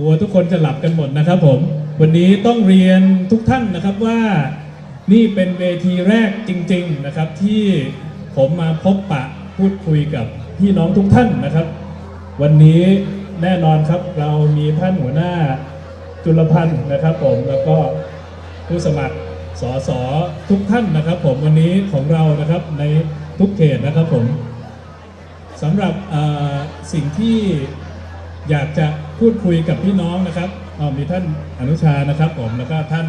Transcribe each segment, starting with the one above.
กลัวทุกคนจะหลับกันหมดนะครับผม วันนี้ต้องเรียนทุกท่านนะครับว่านี่เป็นเวทีแรกจริง ๆนะครับ ที่ผมมาพบปะพูดคุยกับพี่น้องทุกท่านนะครับ วันนี้แน่นอนครับเรามีท่านหัวหน้าจุลพันธ์นะครับ ผมแล้วก็ผู้สมัครสสทุกท่านนะครับ ผมวันนี้ของเรานะครับในทุกเขตนะครับผมสำหรับอ่อสิ่งที่ อยากจะพูดคุยกับพี่น้องนะครับมีท่านอนุชานะครับผมแล้วก็ท่าน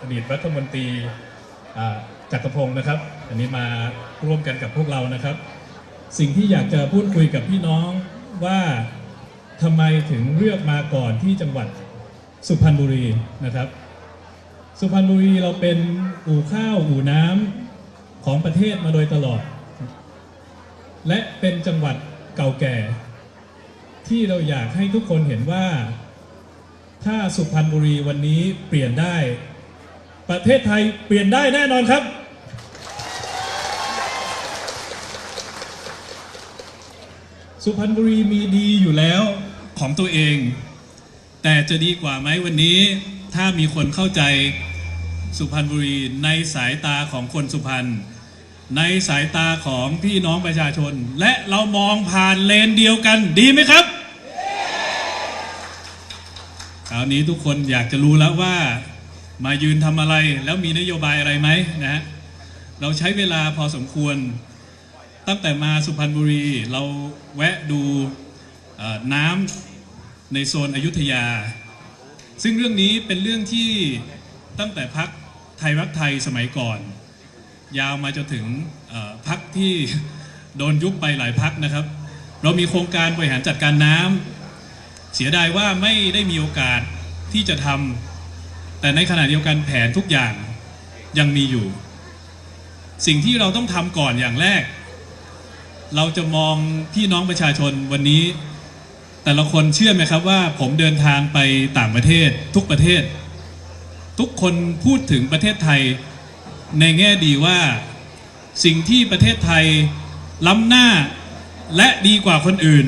อดีตรัฐมนตรีจักรพงศ์นะครับ อันนี้มาร่วมกันกับพวกเรานะครับ สิ่งที่อยากจะพูดคุยกับพี่น้องว่าทำไมถึงเลือกมาก่อนที่จังหวัดสุพรรณบุรีนะครับ สุพรรณบุรีเราเป็นอู่ข้าวอู่น้ำของประเทศมาโดยตลอด และเป็นจังหวัดเก่าแก่ ที่เราอยากให้ทุกคนเห็นว่า ถ้าสุพรรณบุรีวันนี้เปลี่ยนได้ ประเทศไทยเปลี่ยนได้แน่นอนครับ สุพรรณบุรีมีดีอยู่แล้วของตัวเอง แต่จะดีกว่าไหมวันนี้ ถ้ามีคนเข้าใจสุพรรณบุรีในสายตาของคนสุพรรณในสายตาของพี่น้องประชาชน และเรามองผ่านเลนเดียวกันดีไหมครับคราวนี้ทุกคนอยากจะรู้แล้วว่ามายืนทำอะไรแล้วมีนโยบายอะไรไหมนะฮะเราใช้เวลาพอสมควร ตั้งแต่มาสุพรรณบุรี เราแวะดูน้ำในโซนอยุธยา ซึ่งเรื่องนี้เป็นเรื่องที่ตั้งแต่พักไทยรักไทยสมัยก่อน ยาวมาจนถึงพักที่โดนยุบไปหลายพักนะครับ เรามีโครงการบริหารจัดการน้ำ เสียดายว่าไม่ได้มีโอกาสที่จะทำแต่ในขณะเดียวกันแผนทุกอย่างยังมีอยู่ สิ่งที่เราต้องทำก่อนอย่างแรก เราจะมองพี่น้องประชาชนวันนี้ แต่ละคนเชื่อไหมครับว่า ผมเดินทางไปต่างประเทศ ทุกประเทศ ทุกคนพูดถึงประเทศไทย ในแง่ดีว่า สิ่งที่ประเทศไทยล้ำหน้าและดีกว่าคนอื่น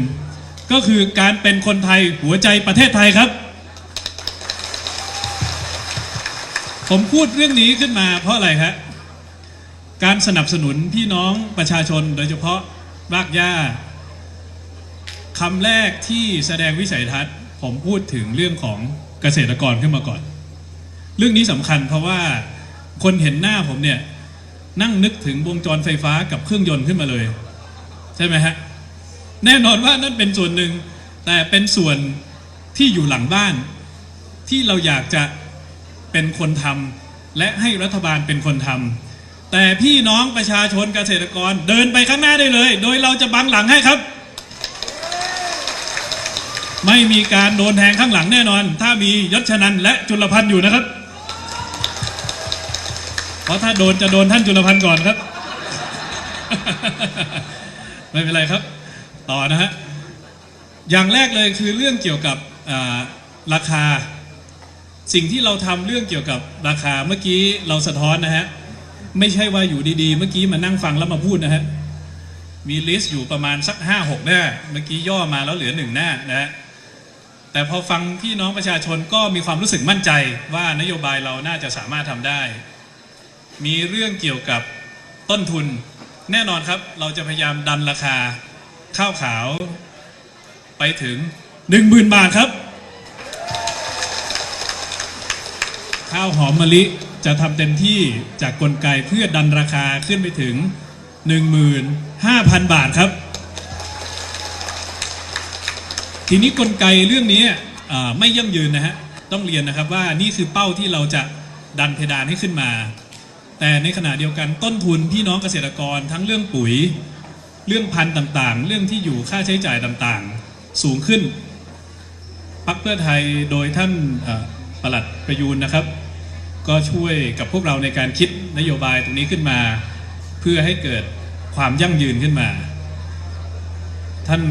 ก็คือการเป็นคนไทยหัวใจประเทศไทยครับ ผมพูดเรื่องนี้ขึ้นมาเพราะอะไรครับการสนับสนุนพี่น้องประชาชนโดยเฉพาะรากหญ้าคำแรกที่แสดงวิสัยทัศน์ ผมพูดถึงเรื่องของเกษตรกรขึ้นมาก่อน เรื่องนี้สำคัญเพราะว่าคนเห็นหน้าผมเนี่ย นั่งนึกถึงวงจรไฟฟ้ากับเครื่องยนต์ขึ้นมาเลย ใช่ไหมฮะ แน่นอนว่านั่นเป็นส่วนหนึ่ง แต่เป็นส่วนที่อยู่หลังบ้าน ที่เราอยากจะเป็นคนทำและให้รัฐบาลเป็นคนทำแต่พี่น้องประชาชนเกษตรกรเดินไปข้างหน้าได้เลย โดยเราจะบังหลังให้ครับ ไม่มีการโดนแทงข้างหลังแน่นอน ถ้ามียศชนันและจุลพันธ์อยู่นะครับ เพราะถ้าโดนจะโดนท่านจุลพันธ์ก่อนครับ ไม่เป็นไรครับ ต่อนะฮะ อย่างแรกเลยคือเรื่องเกี่ยวกับราคา สิ่งที่เราทำเรื่องเกี่ยวกับราคาเมื่อกี้เราสะท้อนนะฮะ ไม่ใช่ว่าอยู่ดีๆ เมื่อกี้มานั่งฟังแล้วมาพูดนะฮะ มีลิสต์อยู่ประมาณสักห้าหกหน้า เมื่อกี้ย่อมาแล้วเหลือหนึ่งหน้านะฮะแต่พอฟังพี่น้องประชาชนก็มีความรู้สึกมั่นใจว่านโยบายเราน่าจะสามารถทำได้ มีเรื่องเกี่ยวกับต้นทุน แน่นอนครับ เราจะพยายามดันราคา ข้าวขาว ไปถึง 10,000 บาทครับ ข้าวหอมมะลิจะทำเต็มที่จากกลไกเพื่อดันราคาขึ้นไปถึง 15,000 บาทครับ ทีนี้กลไกเรื่องนี้ไม่ยั่งยืนนะฮะต้องเรียนนะครับว่านี่คือเป้าที่เราจะดันเพดานให้ขึ้นมา แต่ในขณะเดียวกันต้นทุนพี่น้องเกษตรกรทั้งเรื่องปุ๋ย เรื่องพันต่างๆ เรื่องที่อยู่ค่าใช้จ่ายต่างๆ สูงขึ้นพักเพื่อไทยโดยท่านเอ่อปลัดประยูนนะครับ ก็ช่วยกับพวกเราในการคิดนโยบายตรงนี้ขึ้นมา เพื่อให้เกิดความยั่งยืนขึ้นมา ท่าน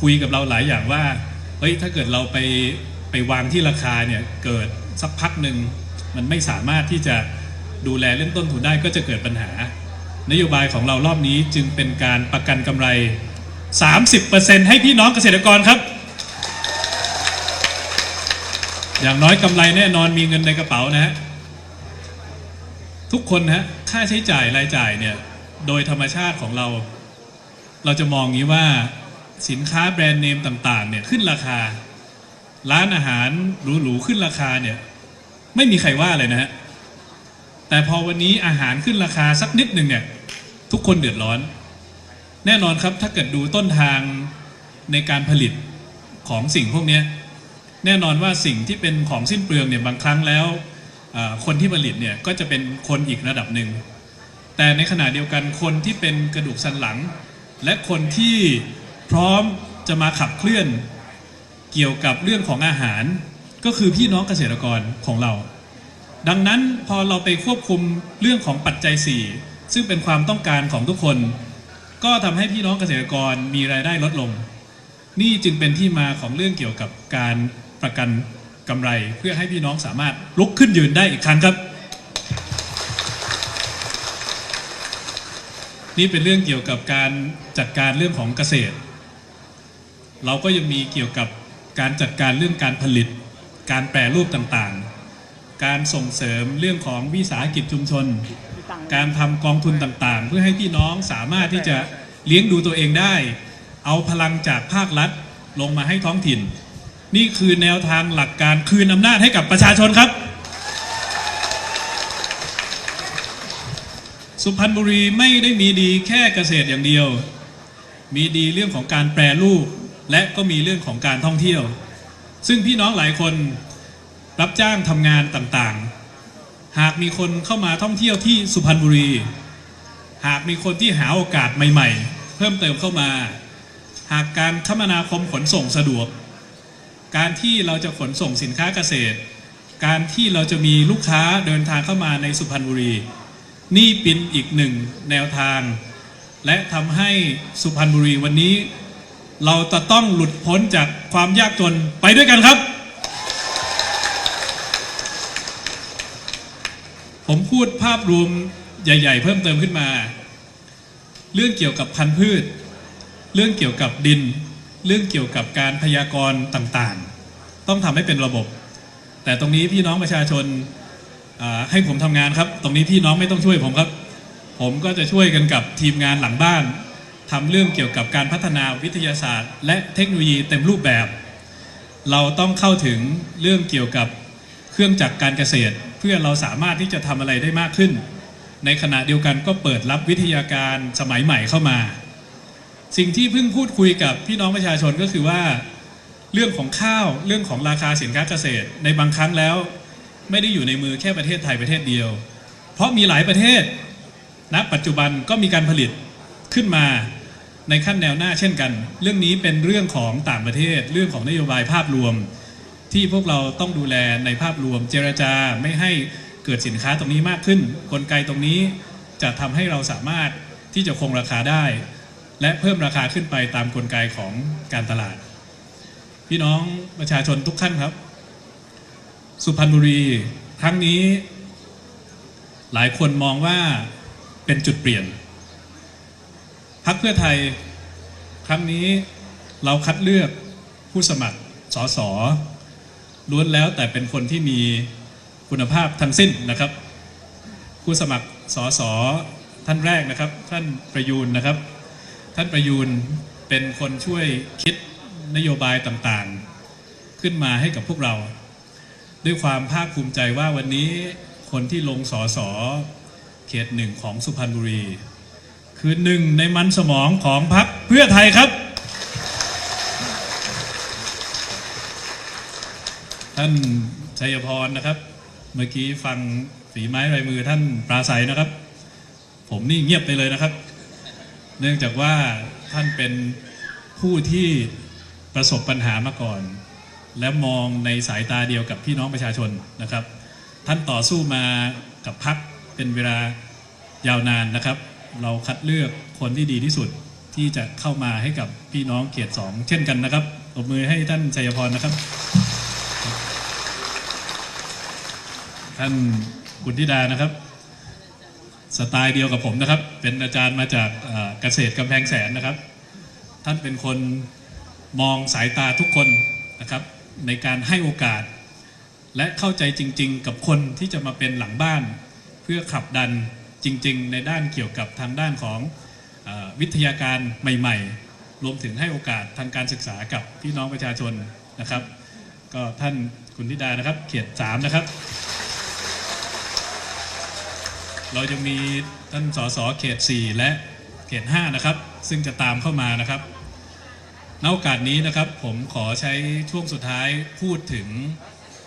คุยกับเราหลายอย่างว่าเฮ้ยถ้าเกิดเราไปไปวางที่ราคาเนี่ยเกิดสักพักหนึ่งมันไม่สามารถที่จะดูแลเรื่องต้นทุนได้ก็จะเกิดปัญหา นโยบายของเรารอบนี้จึงเป็นการประกันกำไร 30%ให้พี่น้องเกษตรกรครับ อย่างน้อยกำไรแน่นอนมีเงินในกระเป๋านะฮะทุกคนนะฮะค่าใช้จ่ายรายจ่ายเนี่ย โดยธรรมชาติของเรา เราจะมองงี้ว่าสินค้าแบรนด์เนมต่างๆ เนี่ยขึ้นราคา ร้านอาหารหรูๆขึ้นราคาเนี่ย ไม่มีใครว่าเลยนะฮะแต่พอวันนี้อาหารขึ้นราคาสักนิดหนึ่งเนี่ย ทุกคนเดือดร้อน แน่นอนครับถ้าเกิดดูต้นทางในการผลิตของสิ่งพวกนี้แน่นอนว่าสิ่งที่เป็นของสิ้นเปลืองเนี่ยบางครั้งแล้วคนที่ผลิตเนี่ยก็จะเป็นคนอีกระดับหนึ่ง แต่ในขณะเดียวกันคนที่เป็นกระดูกสันหลัง และคนที่พร้อมจะมาขับเคลื่อนเกี่ยวกับเรื่องของอาหาร ก็คือพี่น้องเกษตรกรของเรา ดังนั้นพอเราไปควบคุมเรื่องของปัจจัย4 ซึ่งเป็นความต้องการของทุกคน ก็ทำให้พี่น้องเกษตรกรมีรายได้ลดลง นี่จึงเป็นที่มาของเรื่องเกี่ยวกับการประกันกำไร เพื่อให้พี่น้องสามารถลุกขึ้นยืนได้อีกครั้งครับ นี่เป็นเรื่องเกี่ยวกับการจัดการเรื่องของเกษตร เราก็ยังมีเกี่ยวกับการจัดการเรื่องการผลิต การแปรรูปต่างๆ การส่งเสริมเรื่องของวิสาหกิจชุมชน การทำกองทุนต่างๆ เพื่อให้พี่น้องสามารถที่จะเลี้ยงดูตัวเองได้ เอาพลังจากภาครัฐลงมาให้ท้องถิ่น นี่คือแนวทางหลักการคืนอำนาจให้กับประชาชนครับ สุพรรณบุรีไม่ได้มีดีแค่เกษตรอย่างเดียว มีดีเรื่องของการแปรรูป และก็มีเรื่องของการท่องเที่ยว ซึ่งพี่น้องหลายคนรับจ้างทำงานต่างๆ หากมีคนเข้ามาท่องเที่ยวที่สุพรรณบุรี หากมีคนที่หาโอกาสใหม่ๆ เพิ่มเติมเข้ามา หากการคมนาคมขนส่งสะดวก การที่เราจะขนส่งสินค้าเกษตร การที่เราจะมีลูกค้าเดินทางเข้ามาในสุพรรณบุรี นี่เป็นอีกหนึ่งแนวทาง และทำให้สุพรรณบุรีวันนี้ เราจะต้องหลุดพ้นจากความยากจนไปด้วยกันครับ ผมพูดภาพรวมใหญ่ ๆ เพิ่มเติมขึ้นมา เรื่องเกี่ยวกับพันธุ์พืช เรื่องเกี่ยวกับดิน เรื่องเกี่ยวกับการพยากรณ์ต่างๆ ต้องทำให้เป็นระบบ แต่ตรงนี้พี่น้องประชาชนให้ผมทำงานครับ ตรงนี้พี่น้องไม่ต้องช่วยผมครับ ผมก็จะช่วยกันกับทีมงานหลังบ้านทำเรื่องเกี่ยวกับการพัฒนาวิทยาศาสตร์ และเทคโนโลยีเต็มรูปแบบ เราต้องเข้าถึงเรื่องเกี่ยวกับเครื่องจักรการเกษตร พื่อเราสามารถที่จะทำอะไรได้มากขึ้น ในขณะเดียวกันก็เปิดรับวิทยาการสมัยใหม่เข้ามา สิ่งที่เพิ่งพูดคุยกับพี่น้องประชาชนก็คือว่า เรื่องของข้าวเรื่องของราคาสินค้าเกษตร ในบางครั้งแล้ว ไม่ได้อยู่ในมือแค่ประเทศไทยประเทศเดียว เพราะมีหลายประเทศณปัจจุบันก็มีการผลิตขึ้นมาในขั้นแนวหน้าเช่นกัน เรื่องนี้เป็นเรื่องของต่างประเทศ เรื่องของนโยบายภาพรวม ที่พวกเราต้องดูแลในภาพรวมเจรจาไม่ให้เกิดสินค้าตรงนี้มากขึ้น กลไกตรงนี้จะทำให้เราสามารถที่จะคงราคาได้ และเพิ่มราคาขึ้นไปตามกลไกของการตลาด พี่น้องประชาชนทุกท่านครับ สุพรรณบุรีครั้งนี้ หลายคนมองว่าเป็นจุดเปลี่ยนพักเพื่อไทยครั้งนี้เราคัดเลือกผู้สมัครสส ล้วนแล้วแต่เป็นคนที่มีคุณภาพทั้งสิ้นนะครับ ผู้สมัครสสท่านแรกนะครับ ท่านประยูนนะครับ ท่านประยูนเป็นคนช่วยคิดนโยบายต่างๆ ขึ้นมาให้กับพวกเรา ด้วยความภาคภูมิใจว่าวันนี้คนที่ลงสอสอเขตหนึ่งของสุพรรณบุรี คือหนึ่งในมันสมองของพรรคเพื่อไทยครับ ท่านชัยพรนะครับ เมื่อกี้ฟังฝีไม้ลายมือท่านปราศัยนะครับ ผมนี่เงียบไปเลยนะครับ เนื่องจากว่าท่านเป็นผู้ที่ประสบปัญหามาก่อน และมองในสายตาเดียวกับพี่น้องประชาชนนะครับ ท่านต่อสู้มากับพักเป็นเวลายาวนานนะครับ เราคัดเลือกคนที่ดีที่สุดที่จะเข้ามาให้กับพี่น้องเขตสองเช่นกันนะครับตบมือให้ท่านชัยพรนะครับ ท่านบุญธิดานะครับ สไตล์เดียวกับผมนะครับ เป็นอาจารย์มาจากเกษตรกำแพงแสนนะครับ ท่านเป็นคนมองสายตาทุกคนนะครับ ในการให้โอกาส และเข้าใจจริง ๆ กับคนที่จะมาเป็นหลังบ้าน เพื่อขับดันจริง ๆ ในด้านเกี่ยวกับทางด้านของอวิทยาการใหม่ ๆ รวมถึงให้โอกาสทางการศึกษากับพี่น้องประชาชนนะครับ ก็ท่านคุณธิดานะครับ เขตสามนะครับ เราจะมีท่านสสเขต 4 และเขต 5 นะครับ ซึ่งจะตามเข้ามานะครับณโอกาสนี้นะครับผมขอใช้ช่วงสุดท้ายพูดถึง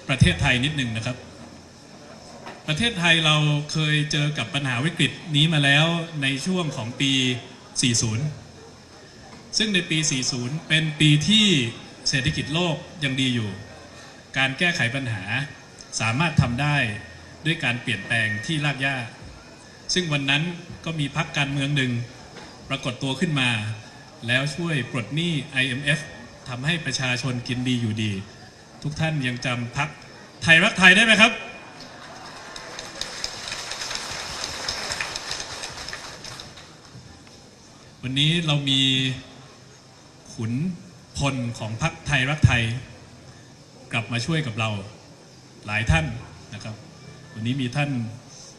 ประเทศไทยนิดหนึ่งนะครับ ประเทศไทยเราเคยเจอกับปัญหาวิกฤตนี้มาแล้วในช่วงของปี 40 ซึ่งในปี 40 เป็นปีที่เศรษฐกิจโลกยังดีอยู่ การแก้ไขปัญหาสามารถทำได้ด้วยการเปลี่ยนแปลงที่รากหญ้า ซึ่งวันนั้นก็มีพักการเมืองหนึ่งปรากฏตัวขึ้นมา แล้วช่วยปลดหนี้ IMF ทำให้ประชาชนกินดีอยู่ดี ทุกท่านยังจำพักไทยรักไทยได้ไหมครับ วันนี้เรามีขุนพลของพรรคไทยรักไทย กลับมาช่วยกับเราหลายท่านนะครับ วันนี้มีท่าน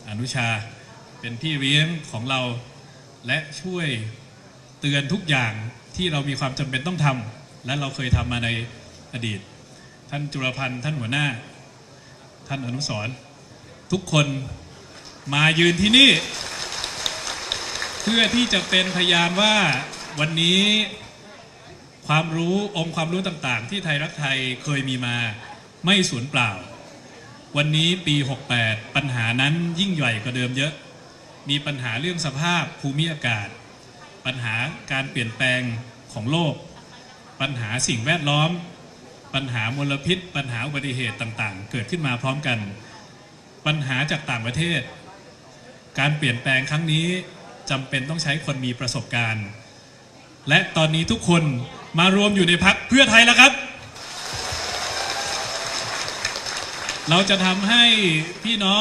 อนุชา เป็นพี่เลี้ยงของเราและช่วยเตือนทุกอย่างที่เรามีความจำเป็นต้องทำและเราเคยทำมาในอดีต ท่านจุลพันธ์ท่านหัวหน้า ท่านอนุสรทุกคนมายืนที่นี่ เพื่อที่จะเป็นพยานว่าวันนี้ความรู้องค์ความรู้ต่างๆ ที่ไทยรักไทยเคยมีมาไม่สูญเปล่า วันนี้ปี 68 ปัญหานั้นยิ่งใหญ่กว่าเดิมเยอะ มีปัญหาเรื่องสภาพภูมิอากาศ ปัญหาการเปลี่ยนแปลงของโลก ปัญหาสิ่งแวดล้อม ปัญหามลพิษ ปัญหาอุบัติเหตุต่างๆ เกิดขึ้นมาพร้อมกัน ปัญหาจากต่างประเทศ การเปลี่ยนแปลงครั้งนี้จำเป็นต้องใช้คนมีประสบการณ์ และตอนนี้ทุกคนมารวมอยู่ในพักเพื่อไทยแล้วครับ เราจะทำให้พี่น้อง